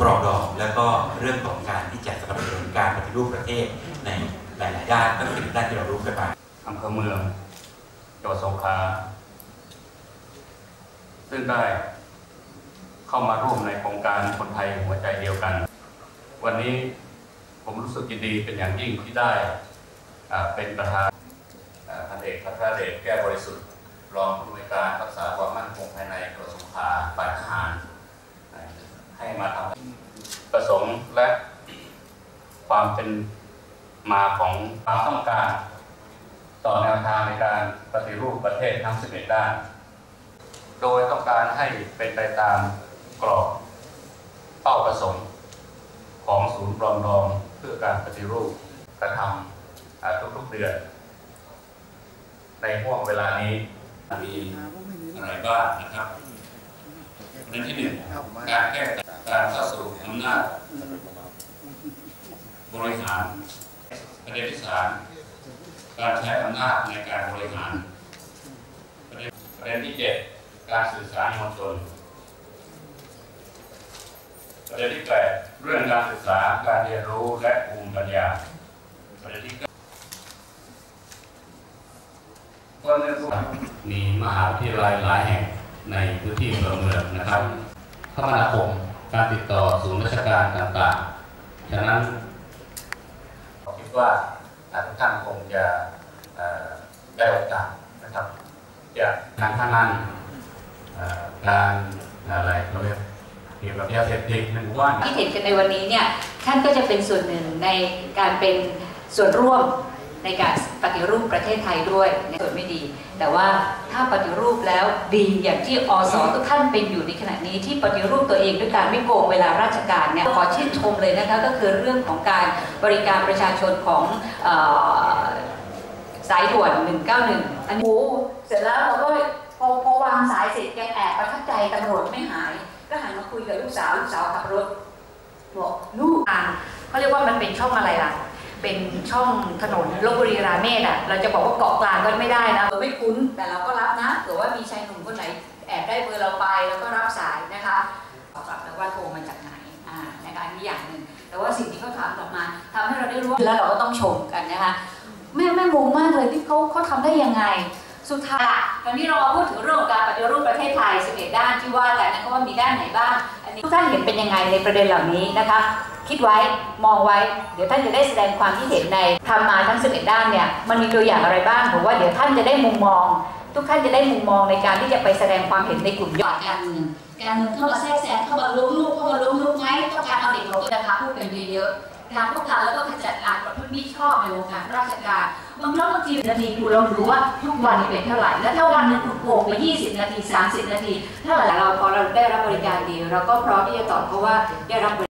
ปรองดองแล้วก็เรื่องของการที่จะสนับสนุนการปฏิรูปประเทศในหลาย ๆ ด้านก็เป็นด้านที่เรารู้กันมาอำเภอเมืองจังหวัดสงขลาซึ่งได้เข้ามาร่วมในโครงการคนไทยหัวใจเดียวกัน วันนี้ผมรู้สึกยินดีเป็นอย่างยิ่งที่ได้เป็นประธานพันเอกพัทรเดชแก้วบริสุทธิ์ รองผู้อำนวยการรักษาความมั่นคงภายในจังหวัดสงขลาฝ่ายทหารอ่าให้มาทำประสงค์และ ความเป็นมาของความต้องการ ต่อแนวทางในการปฏิรูปประเทศทั้ง 11 ด้าน โดยต้องการให้เป็นไปตามกรอบเป้าประสงค์ ของศูนย์ปรองดองเพื่อการปฏิรูปกระทำทุกๆเดือน ในห่วงเวลานี้มีอะไรบ้างนะครับประเด็นที่หนึ่งการแก้การเข้าสู่อำนาจ บริหารประเด็นที่สามการใช้อำนาจในการบริหารประเด็นประเด็นที่เจ็ดการสื่อสารมวลชนประเด็นที่แปดเรื่องการศึกษาการเรียนรู้และภูมิปัญญาประเด็นที่เก้าก็เนื่องจากมีมหาวิทยาลัยหลายแห่งในพื้นที่เมืองเมืองนะครับคมนาคมการติดต่อศูนย์ราชการต่างๆ ฉะนั้น ดว่าทุกท่านคงจะได้โอกาสนะครับจากการทำงานการอะไรเราเรียกเกี่ยวกับยาเสพติดในหมู่าที่เห็นกันในวันนี้เนี่ยท่านก็จะเป็นส่วนหนึ่งในการเป็นส่วนร่วม ในการปฏิรูปประเทศไทยด้วยในส่วนไม่ดี แต่ว่าถ้าปฏิรูปแล้วดีอย่างที่อสทุกท่านเป็นอยู่ในขณะนี้ที่ปฏิรูปตัวเองด้วยการไม่โกงเวลาราชการเนี่ยขอชื่นชมเลยนะคะก็คือเรื่องของการบริการประชาชนของออสายด่วน 191 อันนี้โอ้เสร็จแล้วเราก็พอพอวางสายเสร็จยังแอบประทับใจตำรวจไม่หาย ก็หันมาคุยกับลูกสาวลูกสาวขับรถบอกลูกอ่านเขาเรียกว่ามันเป็นช่องอะไรล่ะ เป็นช่องถนนลบบุรีราเมศอะเราจะบอกว่าเกาะกลางก็ไม่ได้นะเราไม่คุ้นแต่เราก็รับนะเผื่อว่ามีชายหนุ่มคนไหนแอบได้เบอร์เราไปแล้วก็รับสายนะคะตอบกลับแล้ว่าโทรมาจากไหนอ่านะคะอันนี้อย่างหนึ่งแต่ว่าสิ่งที่เขาถามกลับมาทำให้เราได้รู้แล้วเราก็ต้องชมกันนะคะแม่แม่งงมากเลยที่เขาเขาทำได้ยังไง สุดท้ายตอนนี้เรามาพูดถึงเรื่องของการปฏิรูปประเทศไทย11ด้านที่ว่ากันนะคะว่ามีด้านไหนบ้าง อันนี้ทุกท่านเห็นเป็นยังไงในประเด็นเหล่านี้นะคะ คิดไว้มองไว้ เดี๋ยวท่านจะได้แสดงความคิดเห็นในทำมาทั้ง11ด้านเนี่ยมันมีตัวอย่างอะไรบ้างผมว่าเดี๋ยวท่านจะได้มุมมอง ทุกท่านจะได้มุมมองในการที่จะไปแสดงความเห็นในกลุ่มย่อยการเมืองการเมืองเข้ามาแทรกแซงเข้ามาล้มลูกเข้ามาล้มลูกไหมต้องการเอาเด็กลงนะคะพูดกันเยอะๆการป้องกันแล้วก็ขจัด มิชอบในวงการราชการบางครั้งบางทีนาทีคุณเราดูว่าทุกวันนี้เป็นเท่าไหร่ แล้วถ้าวันนึงคุณโกงไป 20 นาที 30 นาที ถ้าเราพอเราได้รับบริการดี เราก็พร้อมที่จะตอบเพราะว่าได้รับบ